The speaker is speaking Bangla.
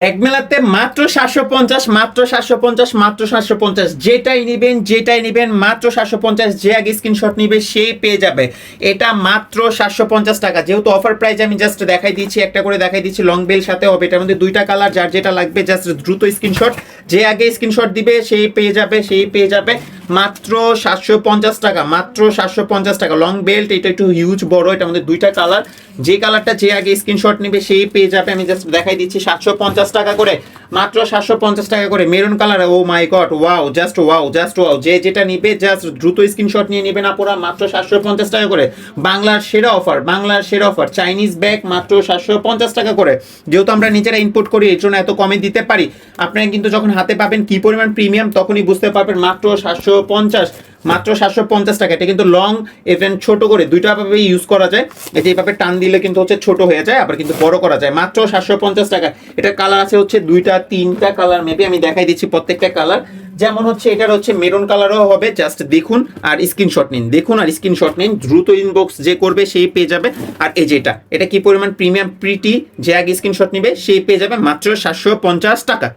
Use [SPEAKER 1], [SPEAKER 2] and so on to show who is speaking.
[SPEAKER 1] একমেলাতে মাত্র সাতশো পঞ্চাশ, মাত্র সাতশো পঞ্চাশ, মাত্র সাতশো পঞ্চাশ। যেটাই নিবেন যেটাই নিবেন, মাত্র সাতশো পঞ্চাশ। যে আগে স্ক্রিনশট নিবে সেই পেয়ে যাবে। এটা মাত্র সাতশো পঞ্চাশ টাকা। যেহেতু অফার প্রাইস আমি জাস্ট দেখাই দিচ্ছি একটা করে দেখাই দিচ্ছি লং বেল সাথে হবে। এটার মধ্যে দুইটা কালার যার যেটা লাগবে জাস্ট দ্রুত স্ক্রিনশট যে আগে স্ক্রিনশট দিবে সেই পেয়ে যাবে সেই পেয়ে যাবে। মাত্র সাতশো পঞ্চাশ টাকা, মাত্র সাতশো পঞ্চাশ টাকা। লং বেল্ট এটা একটু হিউজ বড়, এটা আমাদের দুইটা কালার যে কালারটা যে আগে স্ক্রিনশট নেবে, সেই পেয়ে যাবে। আমি জাস্ট দেখাই দিচ্ছি, সাতশো পঞ্চাশ টাকা করে। মাত্র সাতশো পঞ্চাশ টাকা করে। Maroon colour oh my god wow just wow just wow যে যেটা নিবে জাস্ট দ্রুত স্ক্রিনশট নিয়ে নেবে না পুরা, মাত্র সাতশো পঞ্চাশ টাকা করে। বাংলার সেরা অফার বাংলার সেরা অফার চাইনিজ ব্যাগ মাত্র সাতশো পঞ্চাশ টাকা করে। যেহেতু আমরা নিজেরা ইনপুট করি, এর জন্য এত কমে দিতে পারি। আপনারা কিন্তু যখন হাতে পাবেন কি পরিমাণ প্রিমিয়াম তখনই বুঝতে পারবেন মাত্র সাতশো পঞ্চাশ, মাত্র সাতশো পঞ্চাশ টাকা। এটা কিন্তু লং ইভেন ছোট করে দুইটা ভাবে ইউজ করা যায়। যে এইভাবে টান দিলে কিন্তু হচ্ছে ছোট হয়ে যায়, আবার কিন্তু বড় করা যায়। মাত্র সাতশো পঞ্চাশ টাকা। এটা কালার আছে হচ্ছে দুইটা, তিনটা কালার মেবি আমি দেখাই দিচ্ছি প্রত্যেকটা কালার যেমন হচ্ছে এটার হচ্ছে মেরুন কালারও হবে জাস্ট দেখুন আর স্ক্রিনশট নিন। দেখুন আর স্ক্রিনশট নিন, দ্রুত ইনবক্স যে করবে সেই পেয়ে যাবে। আর এই যেটা, এটা কি পরিমাণ প্রিমিয়াম প্রিটি যে আগে স্ক্রিনশট নিবে, সেই পেয়ে যাবে মাত্র সাতশো পঞ্চাশ টাকা।